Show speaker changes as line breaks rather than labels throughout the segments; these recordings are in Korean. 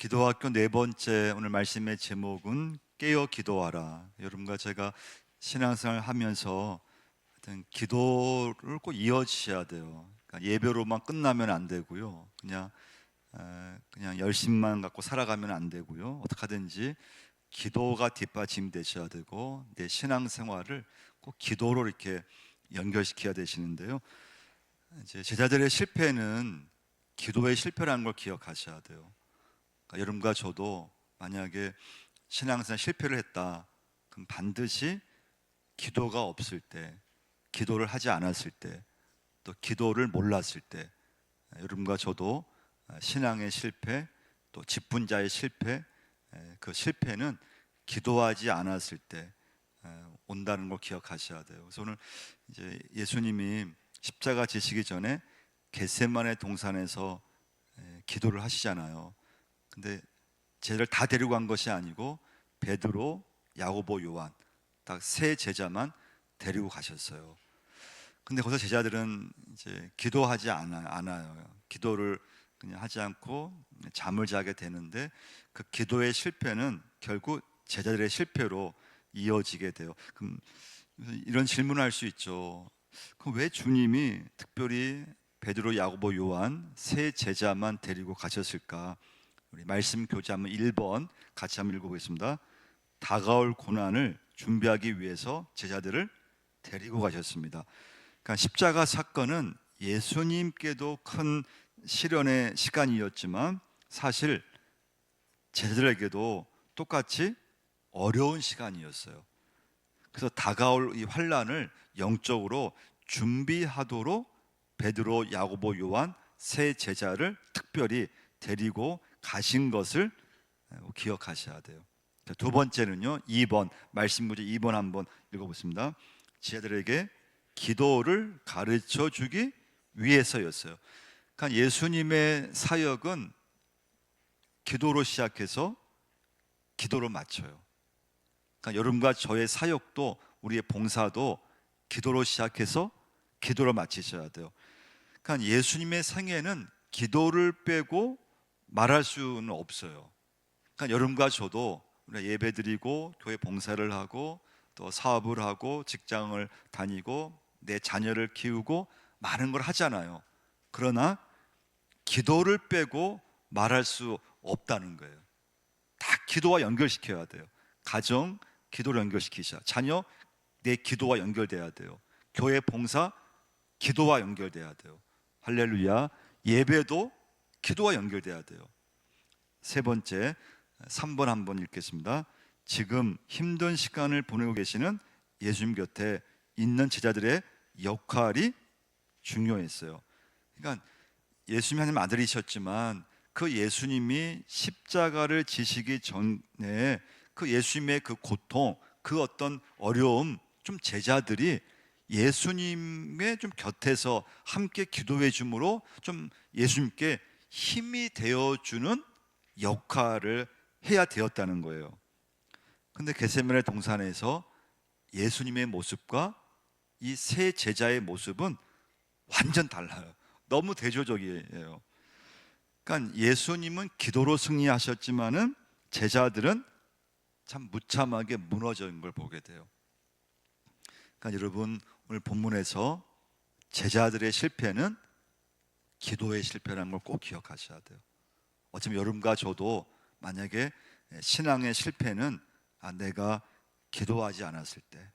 기도학교 네 번째 오늘 말씀의 제목은 깨어 기도하라. 여러분과 제가 신앙생활 하면서 하여튼 기도를 꼭 이어지셔야 돼요. 그러니까 예배로만 끝나면 안 되고요. 그냥 에, 그냥 열심만 갖고 살아가면 안 되고요. 어떻게 하든지 기도가 뒷받침 되셔야 되고 내 신앙생활을 꼭 기도로 이렇게 연결시켜야 되시는데요. 이제 제자들의 실패는 기도의 실패라는 걸 기억하셔야 돼요. 그러니까 여러분과 저도 만약에 신앙생활 실패를 했다, 그럼 반드시 기도가 없을 때, 기도를 하지 않았을 때, 또 기도를 몰랐을 때, 여러분과 저도 신앙의 실패, 또 직분자의 실패, 그 실패는 기도하지 않았을 때 온다는 걸 기억하셔야 돼요. 그래서 오늘 이제 예수님이 십자가 지시기 전에 겟세만의 동산에서 기도를 하시잖아요. 근데 쟤를 다 데리고 간 것이 아니고 베드로, 야고보, 요한 딱 세 제자만 데리고 가셨어요. 근데 거기서 제자들은 이제 기도하지 않아, 않아요. 기도를 그냥 하지 않고 잠을 자게 되는데 그 기도의 실패는 결국 제자들의 실패로 이어지게 돼요. 그럼 이런 질문을 할수 있죠. 그럼 왜 주님이 특별히 베드로, 야고보, 요한 세 제자만 데리고 가셨을까? 우리 말씀 교재 한번 1번 같이 한번 읽어보겠습니다. 다가올 고난을 준비하기 위해서 제자들을 데리고 가셨습니다. 그러니까 십자가 사건은 예수님께도 큰 시련의 시간이었지만 사실 제자들에게도 똑같이 어려운 시간이었어요. 그래서 다가올 이 환란을 영적으로 준비하도록 베드로, 야고보, 요한 세 제자를 특별히 데리고 가신 것을 기억하셔야 돼요. 두 번째는요. 2번 말씀 문제 2번 한번 읽어보겠습니다. 제자들에게 기도를 가르쳐 주기 위해서였어요. 그러니까 예수님의 사역은 기도로 시작해서 기도로 마쳐요. 그러니까 여러분과 저의 사역도 우리의 봉사도 기도로 시작해서 기도로 마치셔야 돼요. 그러니까 예수님의 생애는 기도를 빼고 말할 수는 없어요. 그러니까 여러분과 저도 우리가 예배 드리고 교회 봉사를 하고 또 사업을 하고 직장을 다니고 내 자녀를 키우고 많은 걸 하잖아요. 그러나 기도를 빼고 말할 수 없다는 거예요. 다 기도와 연결시켜야 돼요. 가정 기도를 연결시키자. 자녀 내 기도와 연결돼야 돼요. 교회 봉사 기도와 연결돼야 돼요. 할렐루야. 예배도 기도와 연결돼야 돼요. 세 번째 3번 한번 읽겠습니다. 지금 힘든 시간을 보내고 계시는 예수님 곁에 있는 제자들의 역할이 중요했어요. 그러니까 예수님 하나님 아들이셨지만 그 예수님이 십자가를 지시기 전에 그 예수님의 그 고통, 그 어떤 어려움 좀 제자들이 예수님의 좀 곁에서 함께 기도해 줌으로 좀 예수님께 힘이 되어 주는 역할을 해야 되었다는 거예요. 근데 겟세마네 동산에서 예수님의 모습과 이 세 제자의 모습은 완전 달라요. 너무 대조적이에요. 그러니까 예수님은 기도로 승리하셨지만은 제자들은 참 무참하게 무너진 걸 보게 돼요. 그러니까 여러분 오늘 본문에서 제자들의 실패는 기도의 실패라는 걸 꼭 기억하셔야 돼요. 어쩌면 여러분과 저도 만약에 신앙의 실패는 아, 내가 기도하지 않았을 때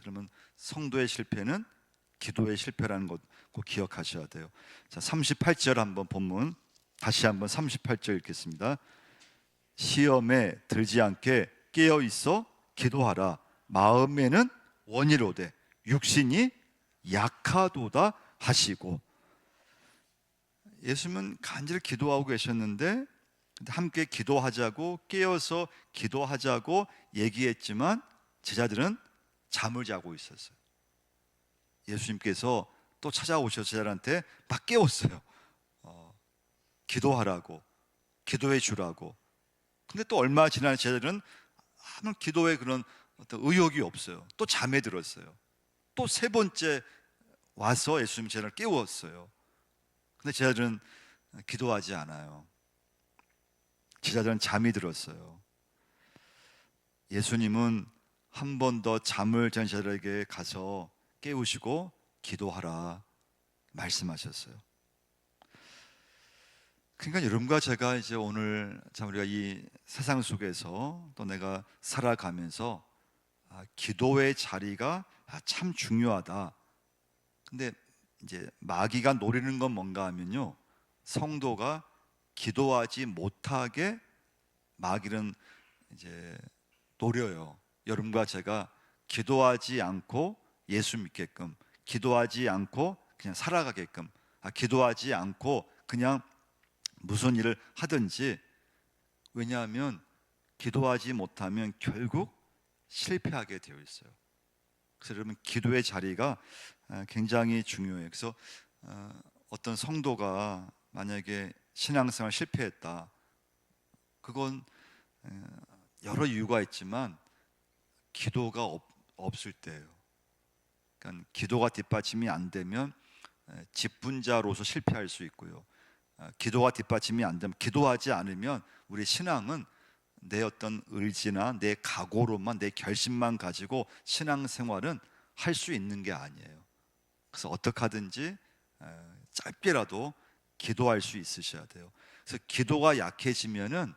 그러면 성도의 실패는 기도의 실패라는 것 꼭 기억하셔야 돼요. 자, 38절 한번 본문 다시 한번 38절 읽겠습니다. 시험에 들지 않게 깨어 있어 기도하라. 마음에는 원이로되 육신이 약하도다 하시고 예수님은 간절히 기도하고 계셨는데 함께 기도하자고 깨어서 기도하자고 얘기했지만 제자들은 잠을 자고 있었어요. 예수님께서 또 찾아오셔서 제자들한테 막 깨웠어요. 어, 기도하라고, 기도해 주라고. 근데 또 얼마 지난 제자들은 아무 기도에 그런 어떤 의욕이 없어요. 또 잠에 들었어요. 또 세 번째 와서 예수님 제자를 깨웠어요. 근데 제자들은 기도하지 않아요. 제자들은 잠이 들었어요. 예수님은 한 번 더 잠을 잔 제자들에게 가서 깨우시고 기도하라 말씀하셨어요. 그러니까 여러분과 제가 이제 오늘 참 우리가 이 세상 속에서 또 내가 살아가면서 아, 기도의 자리가 아, 참 중요하다. 근데 이제 마귀가 노리는 건 뭔가 하면요. 성도가 기도하지 못하게 마귀는 이제 노려요. 여러분과 제가 기도하지 않고 예수 믿게끔, 기도하지 않고 그냥 살아가게끔, 아, 기도하지 않고 그냥 무슨 일을 하든지 왜냐하면 기도하지 못하면 결국 실패하게 되어 있어요. 그래서 여러분 기도의 자리가 아, 굉장히 중요해요. 그래서 어, 어떤 성도가 만약에 신앙생활 실패했다. 그건 어, 여러 이유가 있지만 기도가 없, 없을 때예요. 그러니까 기도가 뒷받침이 안 되면 에, 직분자로서 실패할 수 있고요. 아, 기도가 뒷받침이 안 되면 기도하지 않으면 우리 신앙은 내 어떤 의지나 내 각오로만 내 결심만 가지고 신앙생활은 할 수 있는 게 아니에요. 그래서 어떻게 하든지 에, 짧게라도 기도할 수 있으셔야 돼요. 그래서 기도가 약해지면은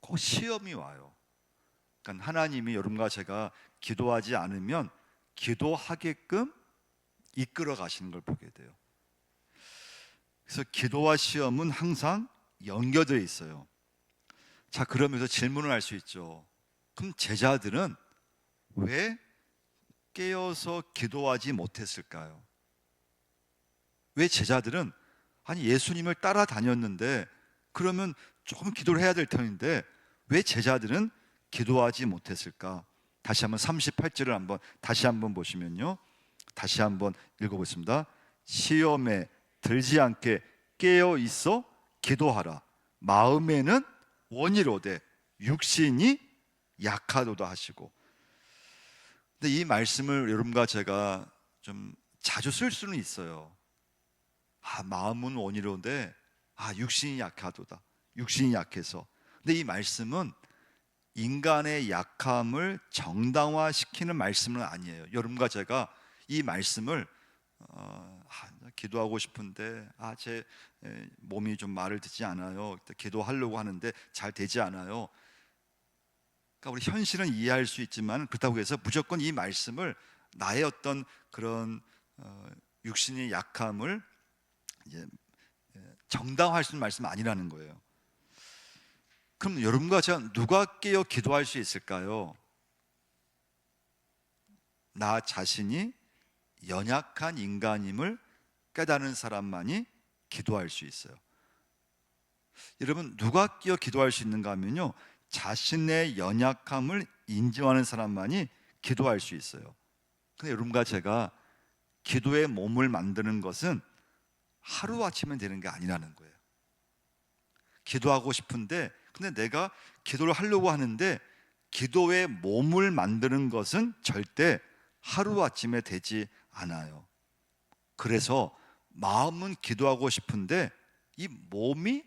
꼭 시험이 와요. 그러니까 하나님이 여러분과 제가 기도하지 않으면 기도하게끔 이끌어 가시는 걸 보게 돼요. 그래서 기도와 시험은 항상 연결되어 있어요. 자, 그러면서 질문을 할 수 있죠. 그럼 제자들은 왜 깨어서 기도하지 못했을까요? 왜 제자들은 아니 예수님을 따라다녔는데 그러면 조금 기도를 해야 될 터인데 왜 제자들은 기도하지 못했을까? 다시 한번 38절을 한번 다시 한번 보시면요. 다시 한번 읽어보겠습니다. 시험에 들지 않게 깨어 있어 기도하라. 마음에는 원이로되 육신이 약하도다 하시고. 근데 이 말씀을 여러분과 제가 좀 자주 쓸 수는 있어요. 아, 마음은 원이로운데 아, 육신이 약하도다. 육신이 약해서. 근데 이 말씀은 인간의 약함을 정당화시키는 말씀은 아니에요. 여러분과 제가 이 말씀을 어, 아, 기도하고 싶은데 아, 제 에, 몸이 좀 말을 듣지 않아요. 기도하려고 하는데 잘 되지 않아요. 그러니까 우리 현실은 이해할 수 있지만 그렇다고 해서 무조건 이 말씀을 나의 어떤 그런 어, 육신의 약함을 이제 정당화할 수 있는 말씀은 아니라는 거예요. 그럼 여러분과 제가 누가 깨어 기도할 수 있을까요? 나 자신이 연약한 인간임을 깨닫는 사람만이 기도할 수 있어요. 여러분 누가 끼어 기도할 수 있는가 하면요. 자신의 연약함을 인정하는 사람만이 기도할 수 있어요. 근데 여러분과 제가 기도의 몸을 만드는 것은 하루아침에 되는 게 아니라는 거예요. 기도하고 싶은데 근데 내가 기도를 하려고 하는데 기도의 몸을 만드는 것은 절대 하루아침에 되지 않아요. 그래서 마음은 기도하고 싶은데 이 몸이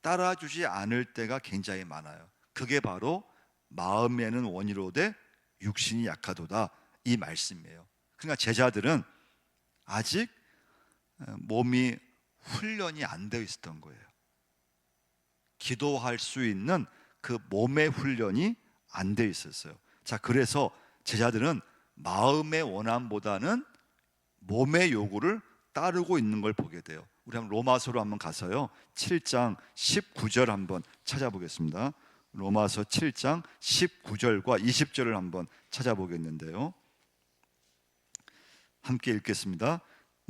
따라주지 않을 때가 굉장히 많아요. 그게 바로 마음에는 원이로되 육신이 약하도다 이 말씀이에요. 그러니까 제자들은 아직 어, 몸이 훈련이 안 되어 있었던 거예요. 기도할 수 있는 그 몸의 훈련이 안 되어 있었어요. 자, 그래서 제자들은 마음의 원함보다는 몸의 요구를 따르고 있는 걸 보게 돼요. 우리 한번 로마서로 한번 가서요. 7장 19절 한번 찾아보겠습니다. 로마서 7장 19절과 20절을 한번 찾아보겠는데요. 함께 읽겠습니다.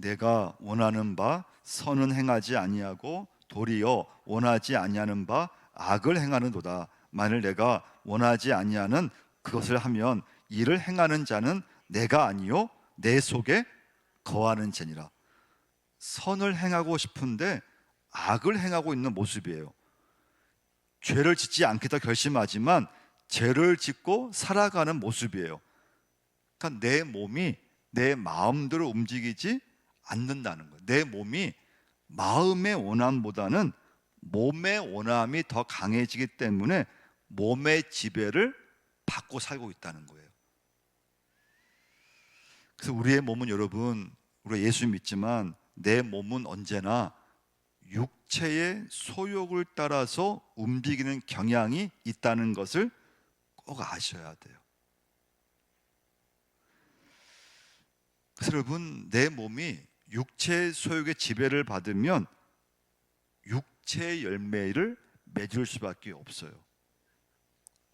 내가 원하는 바 선은 행하지 아니하고 도리어 원하지 아니하는 바 악을 행하는도다. 만일 내가 원하지 아니하는 그것을 하면 이를 행하는 자는 내가 아니요 내 속에 거하는 자니라. 선을 행하고 싶은데 악을 행하고 있는 모습이에요. 죄를 짓지 않겠다 결심하지만 죄를 짓고 살아가는 모습이에요. 그러니까 내 몸이 내 마음대로 움직이지 않는다는 거예요. 내 몸이 마음의 원함보다는 몸의 원함이 더 강해지기 때문에 몸의 지배를 받고 살고 있다는 거예요. 그래서 우리의 몸은 여러분, 우리가 예수 믿지만 내 몸은 언제나 육체의 소욕을 따라서 움직이는 경향이 있다는 것을 꼭 아셔야 돼요. 그래서 여러분, 내 몸이 육체의 소욕의 지배를 받으면 육체의 열매를 맺을 수밖에 없어요.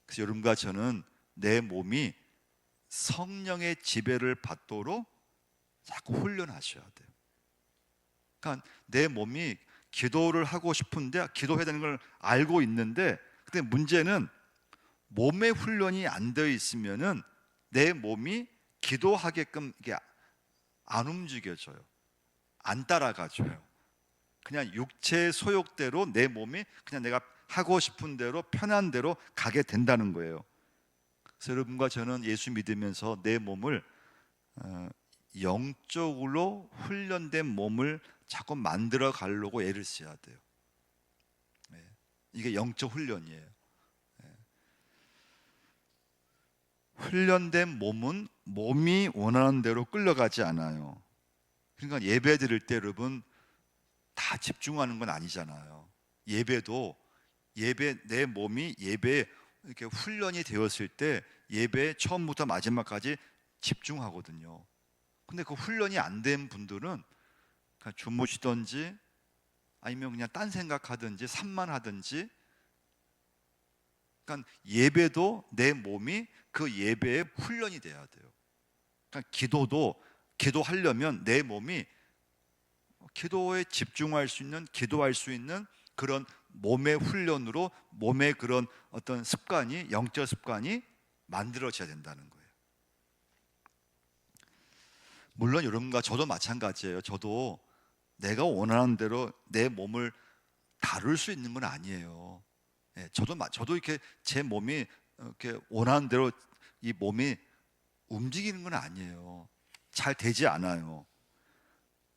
그래서 여러분과 저는 내 몸이 성령의 지배를 받도록 자꾸 훈련하셔야 돼요. 그러니까 내 몸이 기도를 하고 싶은데 기도해야 되는 걸 알고 있는데 근데 문제는 몸의 훈련이 안 되어 있으면은 내 몸이 기도하게끔 이게 안 움직여져요. 안 따라가줘요. 그냥 육체의 소욕대로 내 몸이 그냥 내가 하고 싶은 대로 편한 대로 가게 된다는 거예요. 그래서 여러분과 저는 예수 믿으면서 내 몸을 어, 영적으로 훈련된 몸을 자꾸 만들어 가려고 애를 써야 돼요. 네. 이게 영적 훈련이에요. 네. 훈련된 몸은 몸이 원하는 대로 끌려가지 않아요. 그러니까 예배 드릴 때 여러분 다 집중하는 건 아니잖아요. 예배도 예배 내 몸이 예배 이렇게 훈련이 되었을 때 예배 처음부터 마지막까지 집중하거든요. 근데 그 훈련이 안 된 분들은 그냥 주무시든지 아니면 그냥 딴 생각하든지 산만 하든지 그러니까 예배도 내 몸이 그 예배에 훈련이 돼야 돼요. 그러니까 기도도 기도하려면 내 몸이 기도에 집중할 수 있는 기도할 수 있는 그런 몸의 훈련으로 몸의 그런 어떤 습관이 영적 습관이 만들어져야 된다는 거예요. 물론 여러분과 저도 마찬가지예요. 저도 내가 원하는 대로 내 몸을 다룰 수 있는 건 아니에요. 예, 저도 마- 저도 이렇게 제 몸이 이렇게 원하는 대로 이 몸이 움직이는 건 아니에요. 잘 되지 않아요.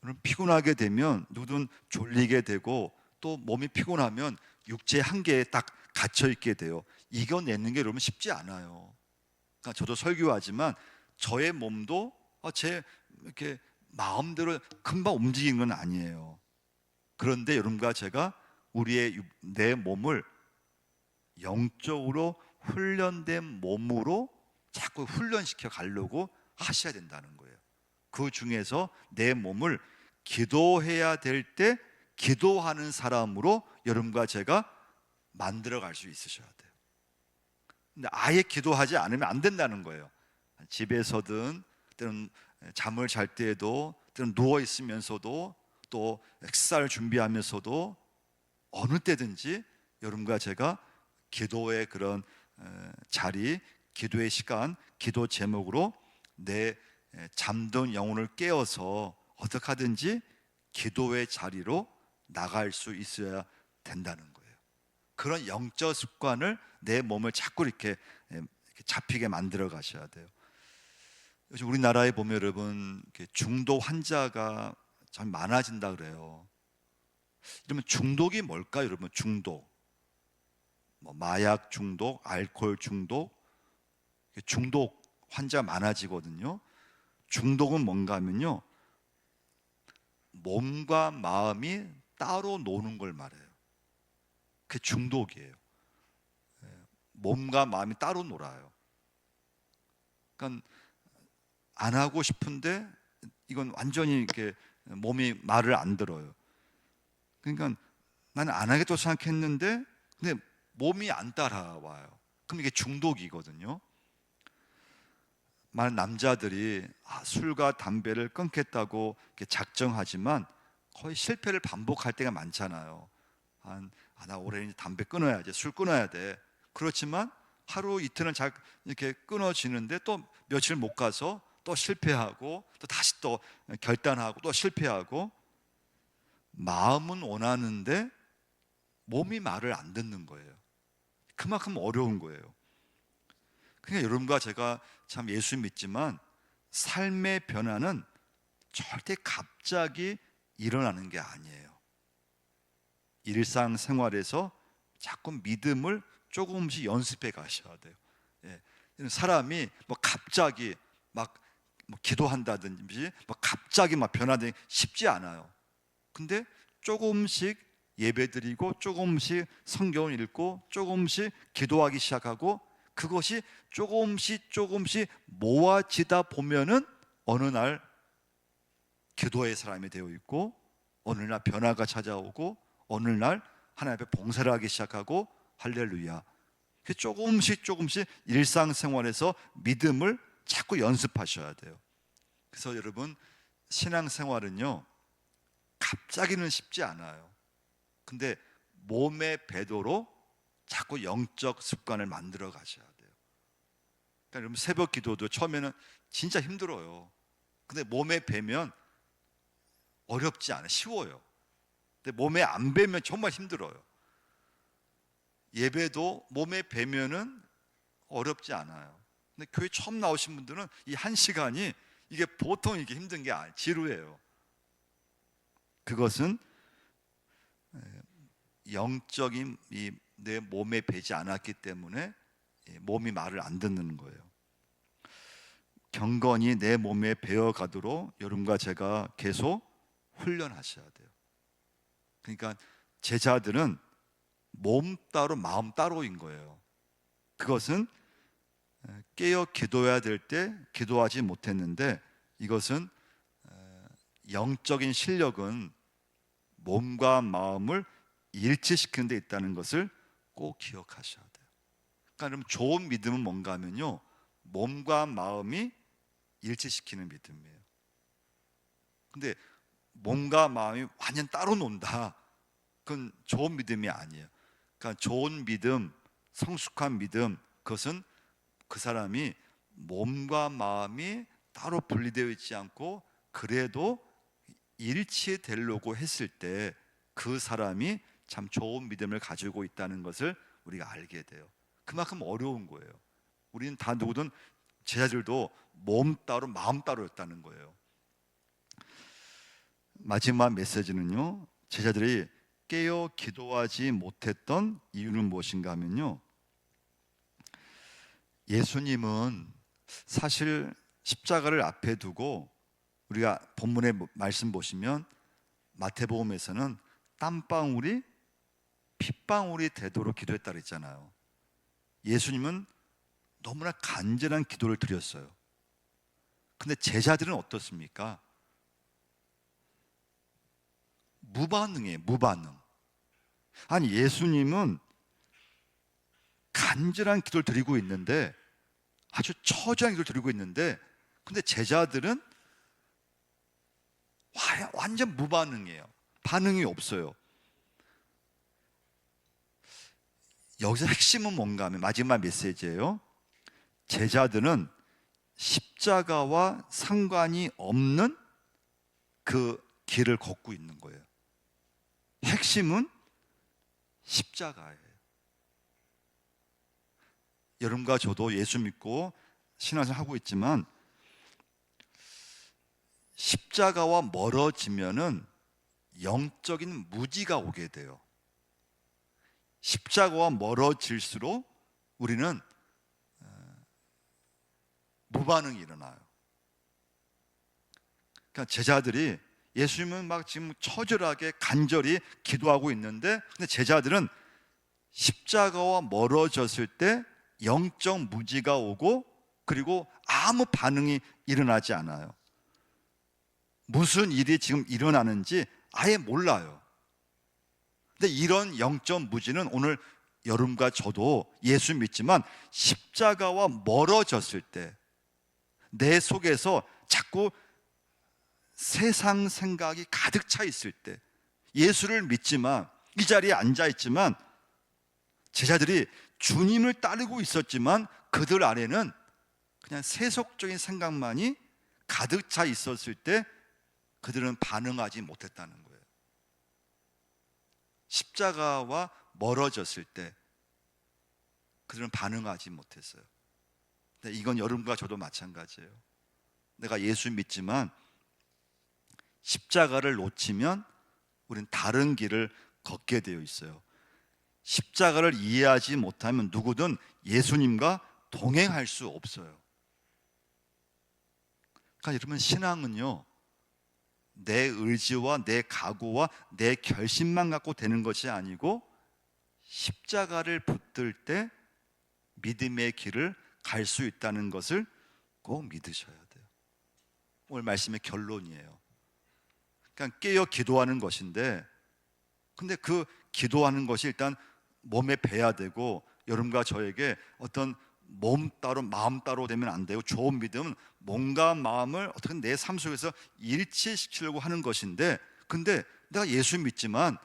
그럼 피곤하게 되면 누구든 졸리게 되고 또 몸이 피곤하면 육체 한계에 딱 갇혀 있게 돼요. 이겨내는 게 여러분 쉽지 않아요. 그러니까 저도 설교하지만 저의 몸도 어, 제 이렇게 마음대로 금방 움직이는 건 아니에요. 그런데 여러분과 제가 우리의 육- 내 몸을 영적으로 훈련된 몸으로 자꾸 훈련시켜 가려고 하셔야 된다는 거예요. 그 중에서 내 몸을 기도해야 될 때 기도하는 사람으로 여러분과 제가 만들어 갈 수 있으셔야 돼요. 근데 아예 기도하지 않으면 안 된다는 거예요. 집에서든 때는 잠을 잘 때에도 때는 누워 있으면서도 또 식사를 준비하면서도 어느 때든지 여러분과 제가 기도의 그런 에, 자리, 기도의 시간, 기도 제목으로 내 에, 잠든 영혼을 깨워서 어떻게 하든지 기도의 자리로 나갈 수 있어야 된다는 거예요. 그런 영적 습관을 내 몸을 자꾸 이렇게, 에, 이렇게 잡히게 만들어 가셔야 돼요. 요즘 우리나라에 보면 여러분 중독 환자가 참 많아진다 그래요. 이러면 중독이 뭘까요, 여러분? 중독. 뭐 마약 중독, 알코올 중독, 중독 환자가 많아지거든요. 중독은 뭔가 하면요. 몸과 마음이 따로 노는 걸 말해요. 그게 중독이에요. 예, 몸과 마음이 따로 놀아요. 그러니까 안 하고 싶은데 이건 완전히 이렇게 몸이 말을 안 들어요. 그러니까 나는 안 하겠다고 생각했는데 근데 몸이 안 따라와요. 그럼 이게 중독이거든요. 많은 남자들이 아, 술과 담배를 끊겠다고 작정하지만 거의 실패를 반복할 때가 많잖아요. 한, 아, 나 올해 이제 담배 끊어야지, 술 끊어야 돼. 그렇지만 하루 이틀은 잘 이렇게 끊어지는데 또 며칠 못 가서 또 실패하고 또 다시 또 결단하고 또 실패하고 마음은 원하는데 몸이 말을 안 듣는 거예요. 그만큼 어려운 거예요. 그러니까 여러분과 제가 참 예수 믿지만 삶의 변화는 절대 갑자기 일어나는 게 아니에요. 일상 생활에서 자꾸 믿음을 조금씩 연습해 가셔야 돼요. 예. 사람이 뭐 갑자기 막 뭐 기도한다든지 뭐 갑자기 막 변화되기 쉽지 않아요. 근데 조금씩 예배드리고 조금씩 성경을 읽고 조금씩 기도하기 시작하고 그것이 조금씩 조금씩 모아지다 보면은 어느 날 기도의 사람이 되어 있고 어느 날 변화가 찾아오고 어느 날 하나님 앞에 봉사를 하기 시작하고 할렐루야. 그 조금씩 조금씩 일상생활에서 믿음을 자꾸 연습하셔야 돼요. 그래서 여러분 신앙생활은요 갑자기는 쉽지 않아요. 근데 몸의 배도로 자꾸 영적 습관을 만들어 가셔야 돼요. 그러니까 여러분 새벽 기도도 처음에는 진짜 힘들어요. 근데 몸에 배면 어렵지 않아 쉬워요. 근데 몸에 안 배면 정말 힘들어요. 예배도 몸에 배면은 어렵지 않아요. 근데 교회 처음 나오신 분들은 이 한 시간이 이게 보통 이게 힘든 게 아니 지루해요. 그것은 영적인 이 내 몸에 배지 않았기 때문에 몸이 말을 안 듣는 거예요. 경건이 내 몸에 배어 가도록 여러분과 제가 계속 훈련하셔야 돼요. 그러니까 제자들은 몸 따로 마음 따로인 거예요. 그것은 깨어 기도해야 될 때 기도하지 못했는데 이것은 영적인 실력은 몸과 마음을 일치시키는 데 있다는 것을 꼭 기억하셔야 돼요. 그러니까 그럼 좋은 믿음은 뭔가 하면요. 몸과 마음이 일치시키는 믿음이에요. 근데 몸과 마음이 완전 따로 논다. 그건 좋은 믿음이 아니에요. 그러니까 좋은 믿음, 성숙한 믿음, 그것은 그 사람이 몸과 마음이 따로 분리되어 있지 않고 그래도 일치되려고 했을 때 그 사람이 참 좋은 믿음을 가지고 있다는 것을 우리가 알게 돼요. 그만큼 어려운 거예요. 우리는 다 누구든 제자들도 몸 따로 마음 따로였다는 거예요. 마지막 메시지는요. 제자들이 깨어 기도하지 못했던 이유는 무엇인가 하면요. 예수님은 사실 십자가를 앞에 두고 우리가 본문의 말씀 보시면 마태복음에서는 땀방울이 핏방울이 되도록 기도했다 그랬잖아요. 예수님은 너무나 간절한 기도를 드렸어요. 근데 제자들은 어떻습니까? 무반응이에요, 무반응. 아니, 예수님은 간절한 기도를 드리고 있는데 아주 처절한 기도를 드리고 있는데 근데 제자들은 완전 무반응이에요. 반응이 없어요. 여기서 핵심은 뭔가 하면 마지막 메시지예요. 제자들은 십자가와 상관이 없는 그 길을 걷고 있는 거예요. 핵심은 십자가예요. 여러분과 저도 예수 믿고 신앙생활 하고 있지만 십자가와 멀어지면은 영적인 무지가 오게 돼요. 십자가와 멀어질수록 우리는 어, 무반응이 일어나요. 그러니까 제자들이 예수님은 막 지금 처절하게 간절히 기도하고 있는데 근데 제자들은 십자가와 멀어졌을 때 영적 무지가 오고 그리고 아무 반응이 일어나지 않아요. 무슨 일이 지금 일어나는지 아예 몰라요. 근데 이런 영적 무지는 오늘 여러분과 저도 예수 믿지만 십자가와 멀어졌을 때 내 속에서 자꾸 세상 생각이 가득 차 있을 때 예수를 믿지만 이 자리에 앉아 있지만 제자들이 주님을 따르고 있었지만 그들 안에는 그냥 세속적인 생각만이 가득 차 있었을 때 그들은 반응하지 못했다는 거예요. 십자가와 멀어졌을 때 그들은 반응하지 못했어요. 근데 이건 여러분과 저도 마찬가지예요. 내가 예수 믿지만 십자가를 놓치면 우리는 다른 길을 걷게 되어 있어요. 십자가를 이해하지 못하면 누구든 예수님과 동행할 수 없어요. 그러니까 여러분 신앙은요. 내 의지와 내 각오와 내 결심만 갖고 되는 것이 아니고 십자가를 붙들 때 믿음의 길을 갈 수 있다는 것을 꼭 믿으셔야 돼요. 오늘 말씀의 결론이에요. 그러니까 깨어 기도하는 것인데 근데 그 기도하는 것이 일단 몸에 배야 되고 여러분과 저에게 어떤 몸 따로 마음 따로 되면 안 되고 좋은 믿음은 몸과 마음을 어떻게 내 삶 속에서 일치시키려고 하는 것인데 근데 내가 예수 믿지만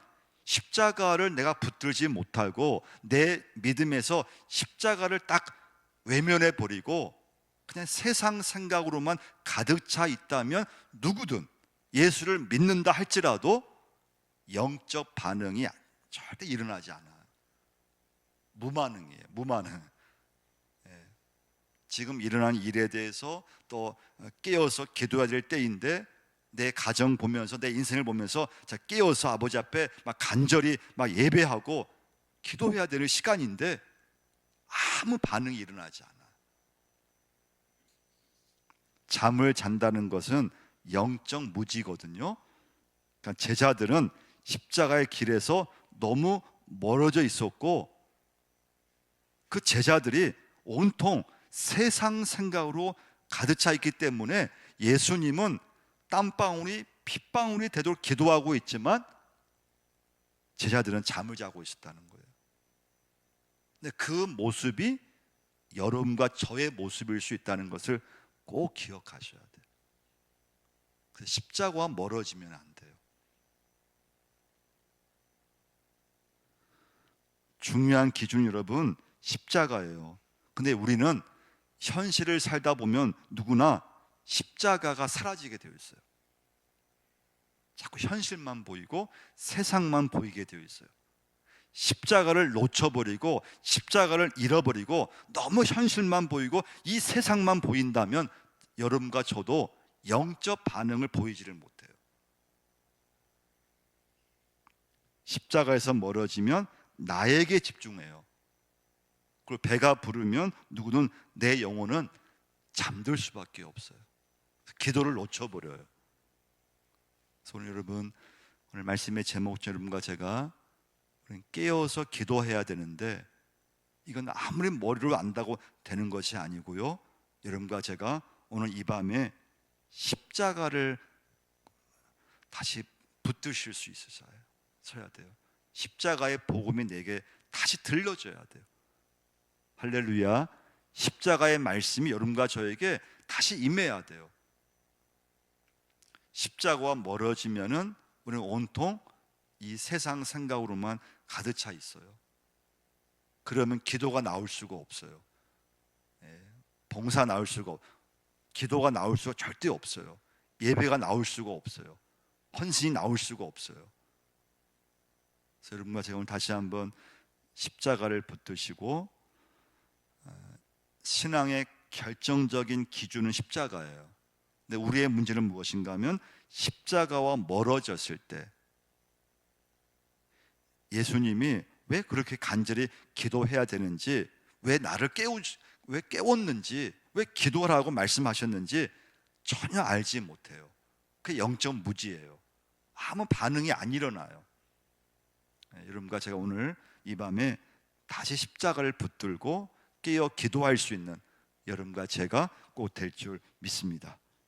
십자가를 내가 붙들지 못하고 내 믿음에서 십자가를 딱 외면해 버리고 그냥 세상 생각으로만 가득 차 있다면 누구든 예수를 믿는다 할지라도 영적 반응이 절대 일어나지 않아요. 무반응이에요. 무반응. 예. 지금 일어난 일에 대해서 또 깨어서 기도해야 될 때인데 내 가정 보면서 내 인생을 보면서 자 깨어서 아버지 앞에 막 간절히 막 예배하고 기도해야 되는 시간인데 아무 반응이 일어나지 않아. 잠을 잔다는 것은 영적 무지거든요. 그러니까 제자들은 십자가의 길에서 너무 멀어져 있었고 그 제자들이 온통 세상 생각으로 가득 차 있기 때문에 예수님은 땀방울이 핏방울이 되도록 기도하고 있지만 제자들은 잠을 자고 있었다는 거예요. 근데 그 모습이 여러분과 저의 모습일 수 있다는 것을 꼭 기억하셔야 돼요. 그래서 십자가와 멀어지면 안 돼요. 중요한 기준 여러분 십자가예요. 근데 우리는 현실을 살다 보면 누구나 십자가가 사라지게 되어 있어요. 자꾸 현실만 보이고 세상만 보이게 되어 있어요. 십자가를 놓쳐버리고 십자가를 잃어버리고 너무 현실만 보이고 이 세상만 보인다면 여러분과 저도 영적 반응을 보이지를 못해요. 십자가에서 멀어지면 나에게 집중해요. 그리고 배가 부르면 누구든 내 영혼은 잠들 수밖에 없어요. 기도를 놓쳐버려요. 오늘 여러분 오늘 말씀의 제목 여러분과 제가 깨어서 기도해야 되는데 이건 아무리 머리로 안다고 되는 것이 아니고요. 여러분과 제가 오늘 이 밤에 십자가를 다시 붙드실 수 서야 돼요. 십자가의 복음이 내게 다시 들려줘야 돼요. 할렐루야. 십자가의 말씀이 여러분과 저에게 다시 임해야 돼요. 십자가와 멀어지면은 우리는 온통 이 세상 생각으로만 가득 차 있어요. 그러면 기도가 나올 수가 없어요. 예, 봉사 나올 수가 없, 기도가 나올 수가 절대 없어요. 예배가 나올 수가 없어요. 헌신이 나올 수가 없어요. 여러분과 제가 오늘 다시 한번 십자가를 붙드시고 어, 신앙의 결정적인 기준은 십자가예요. 근데 우리의 문제는 무엇인가 하면 십자가와 멀어졌을 때 예수님이 왜 그렇게 간절히 기도해야 되는지, 왜 나를 깨우, 왜 깨웠는지, 왜 기도하라고 말씀하셨는지 전혀 알지 못해요. 그 영적 무지예요. 아무 반응이 안 일어나요. 네, 여러분과 제가 오늘 이 밤에 다시 십자가를 붙들고 깨어 기도할 수 있는 여러분과 제가 꼭 될 줄 믿습니다.